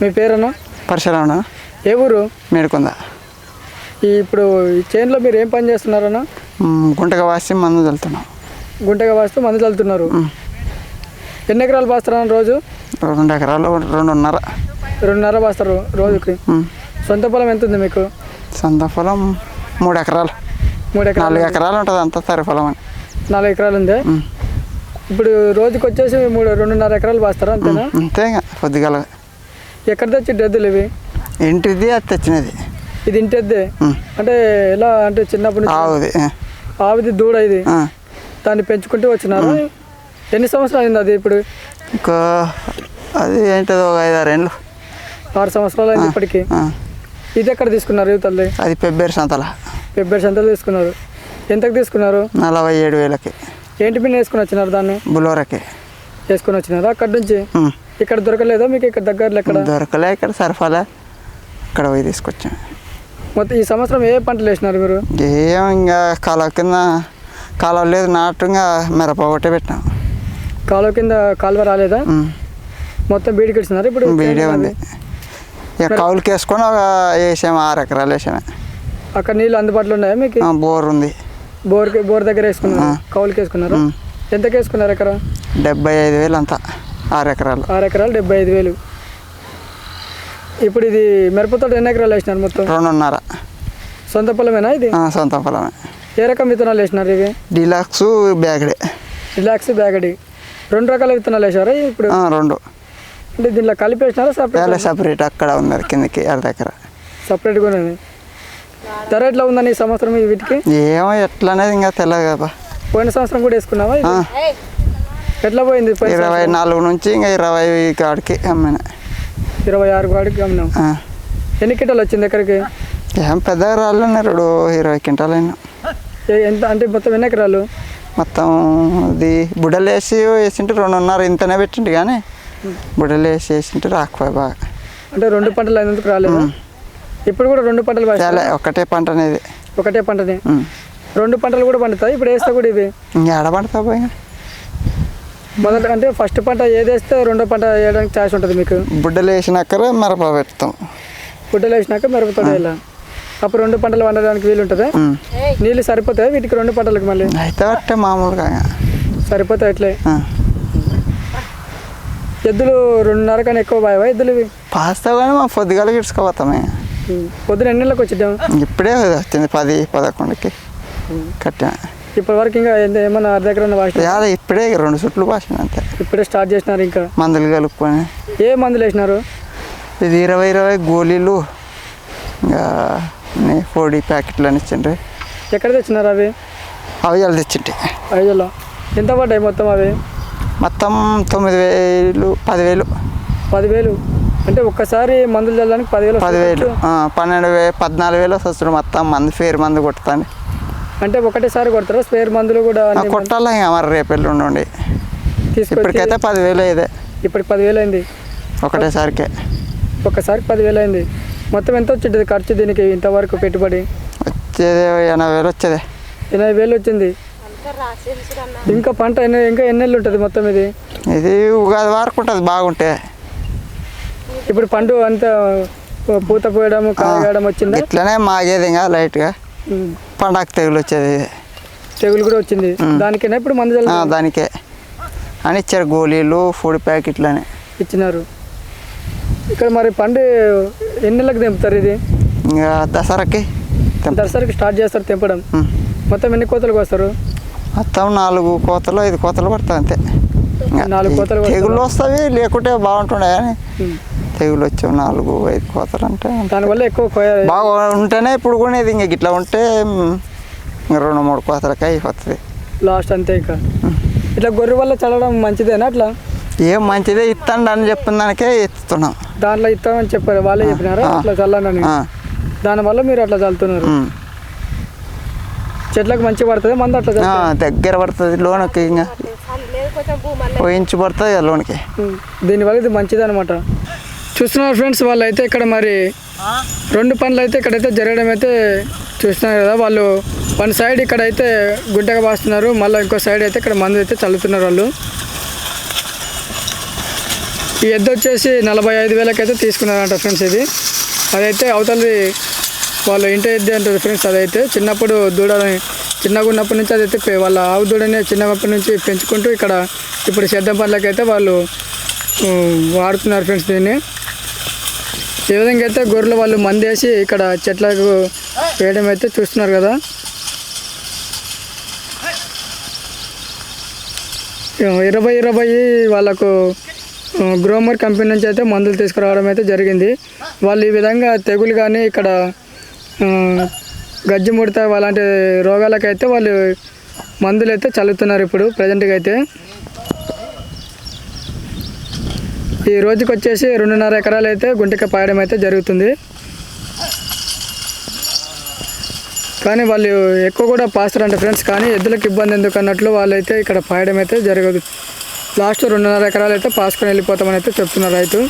మీ పేరన్నా? పరిసరాన ఏ ఊరు? మేడుకుంద ఇప్పుడు ఈ చేనులో మీరు ఏం పని చేస్తున్నారన్నా? గుంటగా వాసి మందు చల్లుతున్నాం గుంటగా వాస్తే మందు చల్లుతున్నారు ఎన్ని ఎకరాలు పాస్తారన్న రోజు? రెండు ఎకరాలు రెండున్నర. రెండున్నర పాస్తారు రోజుకి. సొంత పొలం ఎంత ఉంది మీకు? సొంత పొలం మూడు ఎకరాలు. మూడు ఎకరాలు నాలుగు ఎకరాలు ఉంటుంది అంత సరి పొలం అని. నాలుగు ఎకరాలు ఉంది? ఇప్పుడు రోజుకి వచ్చేసి మూడు రెండున్నర ఎకరాలు పాస్తారా అంతేనా? అంతే ఇంకా కొద్దిగా ఎక్కడ తెచ్చి ఎద్దులు ఇవి? ఇంటిది అది తెచ్చినది ఇది ఇంటి ఎద్దే మ్, అంటే ఎలా అంటే చిన్నప్పటి నుంచి? ఆవుది ఆ, ఆవిది దూడ ఇది. దాన్ని పెంచుకుంటూ వచ్చినారు? ఎన్ని సంవత్సరాలు అయింది అది ఇప్పుడు? ఇంకో అది ఏంటిదో ఒక ఐదారు ఏళ్ళు ఆరు సంవత్సరాలు అయింది ఇప్పటికి? ఇది ఎక్కడ తీసుకున్నారు తల్లి? అది పెబ్బేరు సంతల. ఫిబ్రవరి సంతలు తీసుకున్నారు. ఎంతకు తీసుకున్నారు? నలభై ఏడు వేలకి. ఏంటి పిన్ వేసుకుని వచ్చినారు దాన్ని? బులోరకి. వేసుకొని వచ్చినారు? అక్కడి నుంచి? ఇక్కడ దొరకలేదా మీకు ఇక్కడ దగ్గరలో ఎక్కడ? దొరకలే ఇక్కడ సరఫాలే. ఇక్కడ పోయి తీసుకొచ్చాం. మొత్తం ఈ సంవత్సరం ఏ పంటలు వేసినారు మీరు? ఏం ఇంకా కాలువ కింద కాలువ లేదు నాటు ఇంకా మిరప ఒకటే పెట్టినాం కాలువ కింద కాలువ రాలేదా. మొత్తం బీడికి ఇచ్చినారు ఇప్పుడు? బీడే ఉంది. ఇక కౌలుకి వేసుకొని ఒక వేసాము ఆరు ఎకరాలు వేసాము అక్కడ నీళ్ళు అందుబాటులో ఉన్నాయా మీకు? బోర్ ఉంది. బోర్ బోర్ దగ్గర వేసుకున్నారు? కౌలుకి వేసుకున్నారు. ఎంతకి వేసుకున్నారు ఎకరా? డెబ్బై ఐదు వేలు అంతా. ఆరు ఎకరాలు. ఆరు ఎకరాలు డెబ్బై ఐదు వేలు. ఇప్పుడు ఇది మిరపతోట ఎన్ని ఎకరాలు వేసినారు మొత్తం? రెండున్నర. సొంత పొలమేనా ఇది? ఆ, సొంత పొలమే. ఏ రకం విత్తనాలు వేసినారు ఇవి? డీలక్స్ బ్యాగడే. రిలాక్స్ బ్యాగడి. రెండు రకాల విత్తనాలు వేసారా ఇప్పుడు? ఆ, రెండు. అంటే దీంట్లో కలిపి వేసినారా సపరేట్ సపరేట్ అక్కడ ఉన్నది కిందకి అర్ధ ఎకర సపరేట్గా ఉన్నది ధర ఎట్లా ఉందని ఈ సంవత్సరం వీటికి? ఏమో ఎట్లా అనేది ఇంకా తెలియదు కదా. పోయిన సంవత్సరం కూడా వేసుకున్నావా ఎట్లా పోయింది పోయిన ఇరవై నాలుగు నుంచి ఇంకా ఇరవై కాడికి అమ్మిన? ఇరవై ఆరు వాడికి అమ్మినాం. ఎన్ని కింటాలు వచ్చింది ఎక్కడికి ఏం పెద్దగా రాళ్ళు రెండు ఇరవై క్వింటాలు అయినా. ఎంత అంటే మొత్తం ఎన్ని ఎకరాలు? మొత్తం ఇది బుడలు వేసి వేసింటే రెండున్నర ఇంతనే పెట్టిండు కానీ బుడలు వేసి వేసింటే రాకపోయి బాగా. అంటే రెండు పంటలు అయినందుకు రాలేదు? ఇప్పుడు కూడా రెండు పంటలు చాలా ఒకటే పంట అనేది. ఒకటే పంటని? ఉమ్. రెండు పంటలు కూడా పండుతాయి? ఇప్పుడు వేస్తే కూడా ఇవి? ఎడ పండుతా పోయి? మొదట అంటే ఫస్ట్ పంట ఏది వేస్తే రెండో పంట వేయడానికి ఛాయిస్ ఉంటుంది మీకు? బుడ్డలు వేసినాక మిరప పెడతాం. గుడ్డలు వేసినాక మిరపతోట ఇలా అప్పుడు రెండు పంటలు పండడానికి వీలు ఉంటుంది. నీళ్ళు సరిపోతాయి? వీటికి రెండు పంటలకు మళ్ళీ? అయితే అట్టే మామూలుగా సరిపోతాయి అట్లే. ఎద్దులు రెండున్నర కానీ ఎక్కువ బాయవా ఎద్దులు పాస్తా కానీ మా పొద్దుగాల ఇడ్చుకోపోతామే ఉం. పొద్దున ఎన్ని నెలలకు వచ్చిద్దాం? ఇప్పుడే వచ్చింది పది పదకొండుకి. కట్టా ఇప్పటి వరకు ఇంకా ఏమన్నా అర్ధ ఎకరం వాసిన ఇప్పుడే రెండు చుట్లు పాసిన అంతే. ఇప్పుడే స్టార్ట్ చేసినారు ఇంకా. మందులు కలుపుకొని. ఏ మందులు వేసినారు? ఇది ఇరవై ఇరవై గోళీలు ఇంకా పొడి ప్యాకెట్లు అని ఇచ్చిండ్రి. ఎక్కడ తెచ్చినారు అవి? అవి వాళ్ళు తెచ్చింటి. ఐదులో ఎంత పడ్డాయి మొత్తం అవి? మొత్తం తొమ్మిది వేలు పదివేలు. పదివేలు. అంటే ఒక్కసారి మందులు చల్లడానికి పదివేలు పదివేలు. పన్నెండు వేలు పద్నాలుగు వేలు వస్తుంది మొత్తం మంది ఫేర్ మంది కొట్టుతాండి అంటే ఒకటేసారి కొడతారా? స్పేర్ మందులు కూడా కొట్టాలి మరి రేపు ఎల్లుండి. ఇప్పటికైతే పదివేలు ఇదే ఇప్పటికి పదివేలు అయింది ఒకటేసారికే. ఒక్కసారి పదివేలు అయింది మొత్తం ఎంత వచ్చింది? ఖర్చు దీనికి ఇంతవరకు పెట్టుబడి? వచ్చేది ఎనభై వేలు వచ్చేది. ఎనభై వేలు వచ్చింది. ఇంకా పంట ఎన్ని ఇంకా ఎన్ని నెలలు ఉంటుంది మొత్తం ఇది? ఇది ఉగాది వరకు ఉంటుంది బాగుంటే. ఇప్పుడు పండు అంత పూత పోయడం కాయడం వచ్చిందా? ఇట్లనే మాగేది ఇంకా లైట్గా. పండగ తెగులు వచ్చేది. తెగులు కూడా వచ్చింది. దానికైనా ఇప్పుడు మందు దానికే. అని ఇచ్చారు గోళీలు ఫుడ్ ప్యాకెట్లు అని ఇచ్చినారు. ఇక్కడ మరి పండు ఎన్ని నెలలకు తెంపుతారు ఇది? ఇంకా దసరాకి దసరాకి స్టార్ట్ చేస్తారు తెంపడం. మొత్తం ఎన్ని కోతలకు వస్తారు మొత్తం నాలుగు కోతలు ఐదు కోతలు పడతాయి అంతే. నాలుగు కోతలు? తెగులు వస్తాయి లేకుంటే బాగుంటుండే కానీ. తెగులు వచ్చావు నాలుగు ఐదు కోతలు అంటే దానివల్ల ఎక్కువ కోయ బాగా ఉంటేనే ఇప్పుడు కొనేది ఇంక ఇట్లా ఉంటే రెండు మూడు కోతలకి అయిపోతుంది. లాస్ట్ అంతే ఇక. ఇట్లా గొర్రె వల్ల చల్లడం మంచిదేనా అట్లా? ఏం మంచిదే ఇస్తాండి అని చెప్పిన దానికే ఇస్తున్నాం దాంట్లో ఇస్తామని చెప్పారు వాళ్ళే చెప్పినారా. అట్లా చల్లండి ఆ, దానివల్ల మీరు అట్లా చల్లుతున్నారు. చెట్లకు మంచి పడుతుంది? మంది అట్లా. దగ్గర పడుతుంది లోన్కి ఇంకా. ఇంచు పడుతుంది ఆ లోన్కి. దీనివల్ల ఇది మంచిది అనమాట చూస్తున్నారు ఫ్రెండ్స్ వాళ్ళు అయితే ఇక్కడ మరి రెండు పనులు అయితే ఇక్కడైతే జరగడం అయితే చూస్తున్నారు కదా. వాళ్ళు వన్ సైడ్ ఇక్కడైతే గుంటగా పాస్తున్నారు మళ్ళీ ఇంకో సైడ్ అయితే ఇక్కడ మందు అయితే చల్లుతున్నారు వాళ్ళు. ఈ ఎద్దు వచ్చేసి నలభై ఐదు వేలకైతే తీసుకున్నారంట ఫ్రెండ్స్ ఇది. అదైతే అవతలది వాళ్ళ ఇంటి ఎద్దు అంటారు ఫ్రెండ్స్ అదైతే చిన్నప్పుడు దూడని చిన్నగా ఉన్నప్పటి నుంచి అదైతే వాళ్ళ ఆవు దూడనే చిన్నప్పటి నుంచి పెంచుకుంటూ ఇక్కడ ఇప్పుడు సేద్యం పనులకైతే వాళ్ళు వాడుతున్నారు ఫ్రెండ్స్ దీన్ని. ఈ విధంగా అయితే గొర్రెలు వాళ్ళు మందేసి ఇక్కడ చెట్లకు వేయడం అయితే చూస్తున్నారు కదా. ఇరవై ఇరవై వాళ్ళకు గ్రోమర్ కంపెనీ నుంచి అయితే మందులు తీసుకురావడం అయితే జరిగింది. వాళ్ళు ఈ విధంగా తెగులు కానీ ఇక్కడ గజ్జి ముడత అలాంటి రోగాలకైతే వాళ్ళు మందులు అయితే చల్లుతున్నారు ఇప్పుడు ప్రజెంట్గా అయితే. ఈ రోజుకి వచ్చేసి రెండున్నర ఎకరాలు అయితే గుంటక పాయడం అయితే జరుగుతుంది. కానీ వాళ్ళు ఎక్కువ కూడా పాస్తారంట ఫ్రెండ్స్ కానీ ఎద్దులకు ఇబ్బంది ఎందుకు అన్నట్లు వాళ్ళైతే ఇక్కడ పాయడం అయితే జరగదు. లాస్ట్ రెండున్నర ఎకరాలు అయితే పాసుకొని వెళ్ళిపోతామని అయితే చెప్తున్నారు రైతు.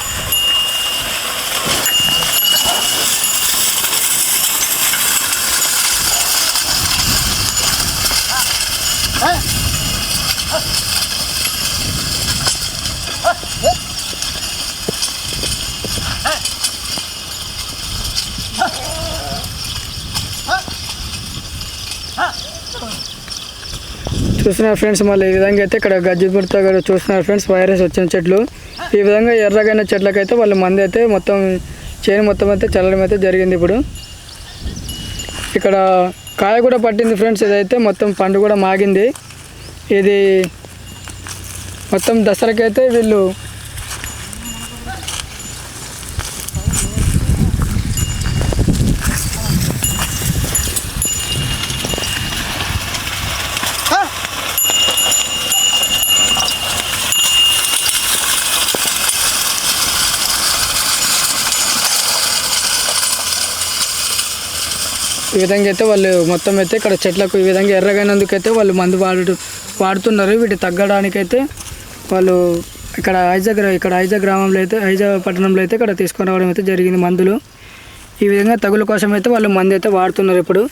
చూస్తున్నారు ఫ్రెండ్స్ మళ్ళీ ఈ విధంగా అయితే ఇక్కడ గజ్జిపురతో కూడా చూస్తున్నారు ఫ్రెండ్స్ వైరస్ వచ్చిన చెట్లు. ఈ విధంగా ఎర్రగైన చెట్లకైతే వాళ్ళ మంది అయితే మొత్తం చేను మొత్తం అయితే చల్లడం అయితే జరిగింది ఇప్పుడు. ఇక్కడ కాయ కూడా పట్టింది ఫ్రెండ్స్ ఇదైతే మొత్తం పండు కూడా మాగింది. ఇది మొత్తం దసరాకైతే వీళ్ళు ఈ విధంగా అయితే వాళ్ళు మొత్తం అయితే ఇక్కడ చెట్లకు ఈ విధంగా ఎర్రగైనందుకైతే వాళ్ళు మందు వాడు వాడుతున్నారు. వీటి తగ్గడానికైతే వాళ్ళు ఇక్కడ ఐజా ఇక్కడ ఐజా గ్రామంలో అయితే ఐజా పట్టణంలో అయితే ఇక్కడ తీసుకొని రావడం అయితే జరిగింది మందులు. ఈ విధంగా తగుల కోసం అయితే వాళ్ళు మందు అయితే వాడుతున్నారు ఇప్పుడు.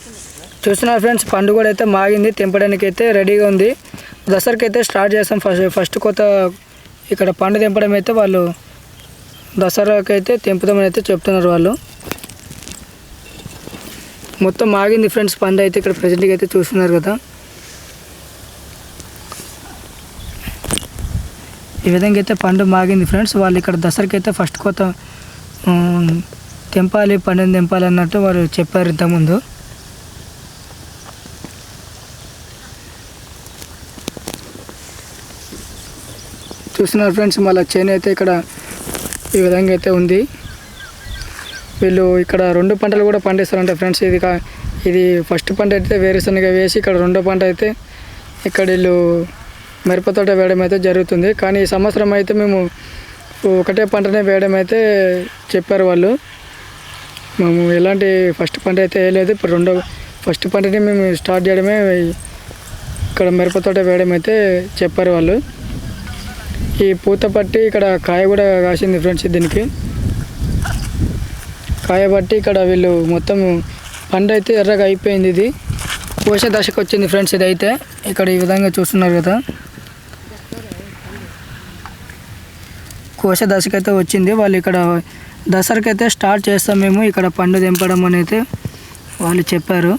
చూస్తున్నారు ఫ్రెండ్స్ పండు కూడా అయితే మాగింది. తెంపడానికి అయితే రెడీగా ఉంది. దసరాకి అయితే స్టార్ట్ చేస్తాం. ఫస్ట్ ఫస్ట్ కొత్త ఇక్కడ పండు తెంపడం అయితే వాళ్ళు దసరాకి అయితే తెంపుదామని అయితే చెప్తున్నారు వాళ్ళు. మొత్తం ఆగింది ఫ్రెండ్స్ పండు అయితే ఇక్కడ ప్రజెంట్గా అయితే చూస్తున్నారు కదా. ఈ విధంగా అయితే పండు మాగింది ఫ్రెండ్స్ వాళ్ళు ఇక్కడ దసరాకి అయితే ఫస్ట్ కొత్త తెంపాలి పండుని తెంపాలి అన్నట్టు వారు చెప్పారు ఇంతకుముందు. చూస్తున్నారు ఫ్రెండ్స్ మళ్ళీ చేను అయితే ఇక్కడ ఈ విధంగా అయితే ఉంది. వీళ్ళు ఇక్కడ రెండు పంటలు కూడా పండిస్తారంట ఫ్రెండ్స్. ఇది ఇది ఫస్ట్ పంట అయితే వేరుశనగ వేసి ఇక్కడ రెండో పంట అయితే ఇక్కడ వీళ్ళు మిరపతోట వేయడం అయితే జరుగుతుంది. కానీ ఈ సంవత్సరం అయితే మేము ఒకటే పంటనే వేయడం అయితే చెప్పారు వాళ్ళు. మేము ఎలాంటి ఫస్ట్ పంట అయితే వేయలేదు. ఇప్పుడు రెండో ఫస్ట్ పంటని మేము స్టార్ట్ చేయడమే ఇక్కడ మిరపతోట వేయడం అయితే చెప్పారు వాళ్ళు. ఈ పూత పట్టి ఇక్కడ కాయ కూడా కాసింది ఫ్రెండ్స్ దీనికి. కాయబట్టి ఇక్కడ వీళ్ళు మొత్తం పండు అయితే ఎర్రగా అయిపోయింది ఇది. కోశ దశకు వచ్చింది ఫ్రెండ్స్ ఇది అయితే ఇక్కడ ఈ విధంగా చూస్తున్నారు కదా. కోశ దశకైతే వచ్చింది. వాళ్ళు ఇక్కడ దసరాకైతే స్టార్ట్ చేస్తాం మేము. ఇక్కడ పండు తెంపడం అనేది అయితే వాళ్ళు చెప్పారు.